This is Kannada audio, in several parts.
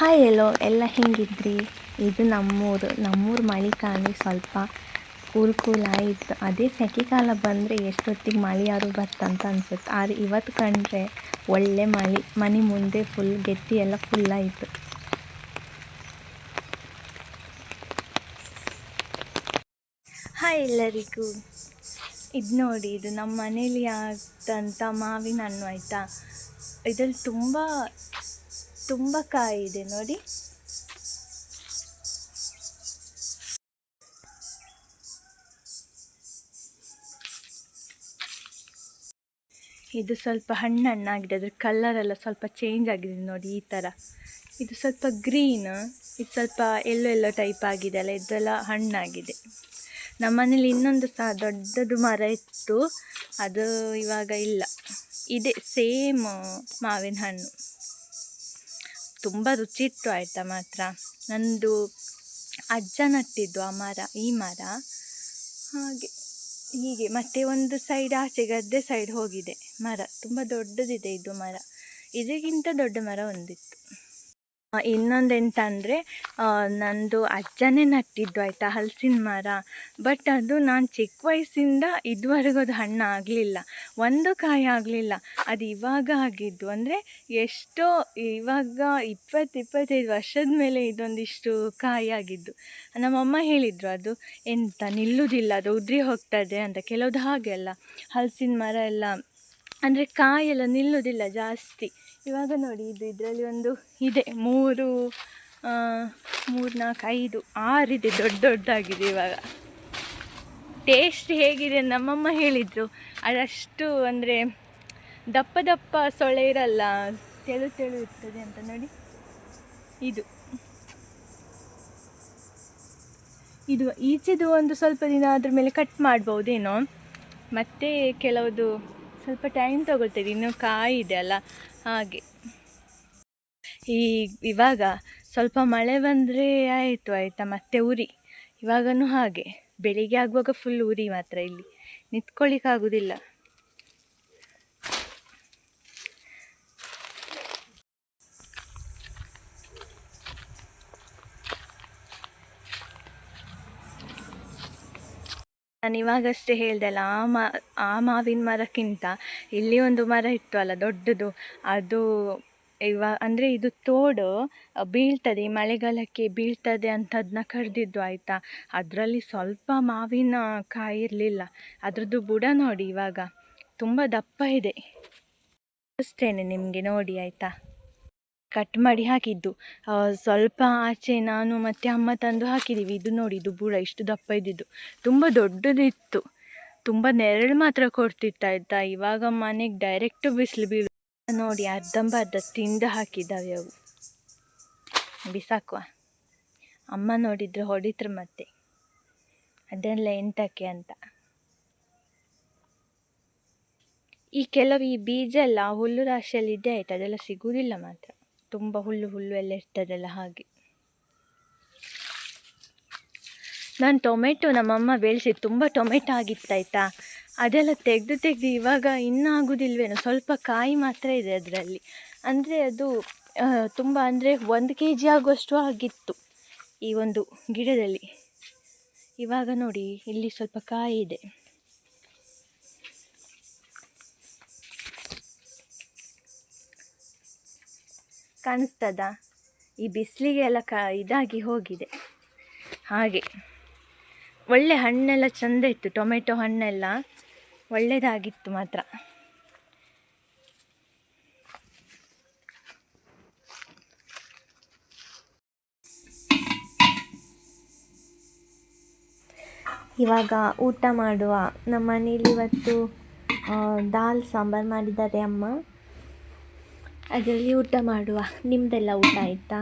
ಹಾಯ್ ಎಲ್ಲೋ ಎಲ್ಲ ಹೆಂಗಿದ್ರಿ? ಇದು ನಮ್ಮೂರು. ನಮ್ಮೂರು ಮಳೆ ಕಾಣಿ ಸ್ವಲ್ಪ ಕೂಲ್ ಕೂಲ್ ಆಯಿತು. ಅದೇ ಸೆಕೆಗಾಲ ಬಂದರೆ ಎಷ್ಟೊತ್ತಿಗೆ ಮಳೆ ಯಾರು ಬರ್ತಂತ ಅನ್ಸುತ್ತೆ. ಆದರೆ ಇವತ್ತು ಕಂಡ್ರೆ ಒಳ್ಳೆ ಮಳೆ. ಮನೆ ಮುಂದೆ ಫುಲ್ ಗೆತ್ತಿ ಎಲ್ಲ ಫುಲ್ ಆಯಿತು. ಹಾಯ್ ಎಲ್ಲರಿಗೂ. ಇದು ನೋಡಿ, ಇದು ನಮ್ಮ ಮನೇಲಿ ಆದಂಥ ಮಾವಿನ ಹಣ್ಣು ಆಯಿತಾ? ಇದರಲ್ಲಿ ತುಂಬ ತುಂಬ ಕಾಯಿ ಇದೆ ನೋಡಿ. ಇದು ಸ್ವಲ್ಪ ಹಣ್ಣು ಹಣ್ಣಾಗಿದೆ ಅದ್ರ ಕಲರ್ ಎಲ್ಲ ಸ್ವಲ್ಪ ಚೇಂಜ್ ಆಗಿದೆ ನೋಡಿ ಈ ಥರ ಇದು ಸ್ವಲ್ಪ ಗ್ರೀನ್ ಇದು ಸ್ವಲ್ಪ ಎಲ್ಲೋ ಎಲ್ಲೋ ಟೈಪ್ ಆಗಿದೆ ಅಲ್ಲ, ಇದೆಲ್ಲ ಹಣ್ಣಾಗಿದೆ. ನಮ್ಮ ಮನೇಲಿ ಇನ್ನೊಂದು ಸಹ ದೊಡ್ಡದು ಮರ ಇತ್ತು, ಅದು ಇವಾಗ ಇಲ್ಲ. ಇದೆ ಸೇಮ್ ಮಾವಿನ ಹಣ್ಣು. ತುಂಬ ರುಚಿ ಇತ್ತು ಆಯಿತಾ ಮಾತ್ರ. ನಂದು ಅಜ್ಜ ನಟ್ಟಿದ್ದು ಆ ಮರ, ಈ ಮರ. ಹಾಗೆ, ಹೀಗೆ ಮತ್ತೆ ಒಂದು ಸೈಡ್ ಆಚೆ ಗದ್ದೆ ಸೈಡ್ ಹೋಗಿದೆ ಮರ. ತುಂಬ ದೊಡ್ಡದಿದೆ ಇದು ಮರ. ಇದಕ್ಕಿಂತ ದೊಡ್ಡ ಮರ ಒಂದಿತ್ತು. ಇನ್ನೊಂದು ಎಂತ ಅಂದರೆ ನಂದು ಅಜ್ಜನೇ ನಟ್ಟಿದ್ದು ಆಯಿತಾ ಹಲಸಿನ ಮರ. ಬಟ್ ಅದು ನಾನು ಚಿಕ್ಕ ವಯಸ್ಸಿಂದ ಇದುವರೆಗೂ ಅದು ಹಣ್ಣು ಆಗಲಿಲ್ಲ. ಒಂದು ಕಾಯಿ ಆಗಲಿಲ್ಲ. ಅದು ಇವಾಗ ಆಗಿದ್ದು. ಅಂದರೆ ಎಷ್ಟೋ ಇವಾಗ ಇಪ್ಪತ್ತು ಇಪ್ಪತ್ತೈದು ವರ್ಷದ ಮೇಲೆ ಇದೊಂದಿಷ್ಟು ಕಾಯಿ ಆಗಿದ್ದು. ನಮ್ಮಮ್ಮ ಹೇಳಿದರು ಅದು, ಎಂತ ನಿಲ್ಲುವುದಿಲ್ಲ ಅದು ಉದುರಿ ಹೋಗ್ತದೆ ಅಂತ. ಕೆಲವ್ದು ಹಾಗೆ ಅಲ್ಲ. ಹಲಸಿನ ಮರ ಎಲ್ಲ ಅಂದರೆ ಕಾಯೆಲ್ಲ ನಿಲ್ಲುವುದಿಲ್ಲ ಜಾಸ್ತಿ. ಇವಾಗ ನೋಡಿ ಇದು ಇದರಲ್ಲಿ ಒಂದು ಇದೆ. ಮೂರು ಮೂರು, ನಾಲ್ಕು, ಐದು ಆರಿದೆ ದೊಡ್ಡ ದೊಡ್ಡದಾಗಿದೆ ಇವಾಗ. ಟೇಸ್ಟ್ ಹೇಗಿದೆ ನಮ್ಮಮ್ಮ ಹೇಳಿದರು. ಅದಷ್ಟು ಅಂದರೆ ದಪ್ಪ ದಪ್ಪ ಸೊಳ್ಳೆ ಇರಲ್ಲ, ತೆಳು ತೆಳು ಇರ್ತದೆ ಅಂತ ನೋಡಿ. ಇದು. ಇದು ಈಚೆದು ಒಂದು ಸ್ವಲ್ಪ ದಿನ ಅದ್ರ ಮೇಲೆ ಕಟ್ ಮಾಡ್ಬೋದೇನೋ. ಮತ್ತು ಕೆಲವುದು ಸ್ವಲ್ಪ ಟೈಮ್ ತಗೊಳ್ತೇವೆ, ಇನ್ನು ಕಾಯಿ ಇದೆ ಅಲ್ಲ, ಹಾಗೆ. ಈ, ಇವಾಗ ಸ್ವಲ್ಪ ಮಳೆ ಬಂದರೆ ಆಯಿತು, ಆಯಿತಾ? ಮತ್ತೆ ಉರಿ. ಇವಾಗನೂ ಹಾಗೆ. ಬೆಳಿಗ್ಗೆ ಆಗುವಾಗ ಫುಲ್ ಉರಿ ಮಾತ್ರ ಇಲ್ಲಿ. ನಿಂತ್ಕೊಳ್ಳಿಕ್ಕಾಗೋದಿಲ್ಲ ನಾನು ಇವಾಗಷ್ಟೇ ಹೇಳ್ದಲ್ಲ ಆ ಮಾ, ಆ ಮಾವಿನ ಮರಕ್ಕಿಂತ ಇಲ್ಲಿ ಒಂದು ಮರ ಇತ್ತು ಅಲ್ಲ ದೊಡ್ಡದು, ಅದು ಇವ, ಅಂದರೆ ಇದು ತೋಡು ಬೀಳ್ತದೆ, ಈ ಮಳೆಗಾಲಕ್ಕೆ ಬೀಳ್ತದೆ ಅಂತ ಕಡ್ದಿದ್ದು ಆಯಿತಾ? ಅದರಲ್ಲಿ ಸ್ವಲ್ಪ ಮಾವಿನ ಕಾಯಿ ಇರಲಿಲ್ಲ, ಅದರದ್ದು ಬುಡ ನೋಡಿ ಇವಾಗ, ತುಂಬ ದಪ್ಪ ಇದೆ. ಅಷ್ಟೇನೆ ನಿಮಗೆ ನೋಡಿ, ಆಯಿತಾ? ಕಟ್ ಮಾಡಿ ಹಾಕಿದ್ದು. ಸ್ವಲ್ಪ ಆಚೆ ನಾನು ಮತ್ತು ಅಮ್ಮ ತಂದು ಹಾಕಿದ್ದೀವಿ ಇದು ನೋಡಿ, ಇದು ಬುಡ ಇಷ್ಟು ದಪ್ಪ ಇದ್ದಿದ್ದು. ತುಂಬ ದೊಡ್ಡದಿತ್ತು. ತುಂಬ ನೆರಳು ಮಾತ್ರ ಕೊಡ್ತಿತ್ತು, ಆಯಿತಾ? ಇವಾಗ ಮನೆಗೆ ಡೈರೆಕ್ಟ್ ಬಿಸಿಲು ಬೀಳು ನೋಡಿ ಅರ್ಧಂಬರ್ಧ ತಿಂದು ಹಾಕಿದ್ದಾವೆ ಅವು. ಬಿಸಾಕುವ. ಅಮ್ಮ ನೋಡಿದ್ರೆ ಹೊಡಿದ್ರು ಮತ್ತೆ. ಅದೆಲ್ಲ ಎಂತಕ್ಕೆ ಅಂತ. ಈ ಕೆಲವು ಈ ಬೀಜ ಎಲ್ಲ ಹುಲ್ಲು ರಾಶಿಯಲ್ಲಿ ಇದೆ ಆಯ್ತು? ಅದೆಲ್ಲ ಸಿಗುವುದಿಲ್ಲ ಮಾತ್ರ. ತುಂಬ ಹುಲ್ಲು ಹುಲ್ಲು ಎಲ್ಲ ಇರ್ತದಲ್ಲ ಹಾಗೆ. ನಾನು ಟೊಮೆಟೊ ನಮ್ಮಮ್ಮ ಬೆಳೆಸಿ ತುಂಬ ಟೊಮೆಟೊ ಆಗಿತ್ತಾಯ್ತಾ ಅದೆಲ್ಲ ತೆಗೆದು ತೆಗೆದು ಇವಾಗ ಇನ್ನೂ ಆಗೋದಿಲ್ವೇನೋ ಸ್ವಲ್ಪ ಕಾಯಿ ಮಾತ್ರ ಇದೆ ಅದರಲ್ಲಿ. ಅಂದರೆ ಅದು ತುಂಬ ಅಂದರೆ ಒಂದು ಕೆ ಜಿ ಆಗುವಷ್ಟು ಆಗಿತ್ತು ಈ ಒಂದು ಗಿಡದಲ್ಲಿ. ಇವಾಗ ನೋಡಿ, ಇಲ್ಲಿ ಸ್ವಲ್ಪ ಕಾಯಿ ಇದೆ. ಕಾಣಿಸ್ತದ? ಈ ಬಿಸಿಲಿಗೆ ಎಲ್ಲ ಕ ಇದಾಗಿ ಹೋಗಿದೆ. ಹಾಗೆ. ಒಳ್ಳೆ ಹಣ್ಣೆಲ್ಲ ಚೆಂದ ಇತ್ತು, ಟೊಮೆಟೊ ಹಣ್ಣೆಲ್ಲ. ಒಳ್ಳೆಯದಾಗಿತ್ತು ಮಾತ್ರ. ಇವಾಗ ಊಟ ಮಾಡುವ. ನಮ್ಮ ಮನೇಲಿ ಇವತ್ತು ದಾಲ್ ಸಾಂಬಾರು ಮಾಡಿದ್ದಾರೆ ಅಮ್ಮ. ಅದರಲ್ಲಿ ಊಟ ಮಾಡುವ. ನಿಮ್ಮದೆಲ್ಲ ಊಟ ಆಯಿತಾ?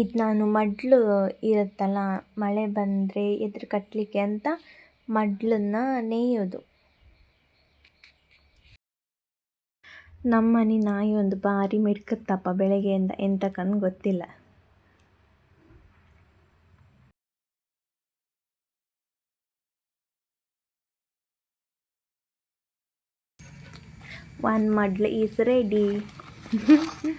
ಇದು ನಾನು ಮಡ್ಲು ಇರುತ್ತಲ್ಲ, ಮಳೆ ಬಂದರೆ ಎದುರು ಕಟ್ಟಲಿಕ್ಕೆ ಅಂತ ಮಡ್ಲನ್ನ ನೇಯೋದು. ನಮ್ಮನೆ ನಾಯಿ ಒಂದು ಬಾರಿ ಮಿಡ್ಕತ್ತಪ್ಪ ಬೆಳಗ್ಗೆಯಿಂದ ಎಂತಕ್ಕಂದು ಗೊತ್ತಿಲ್ಲ. One muddle is ready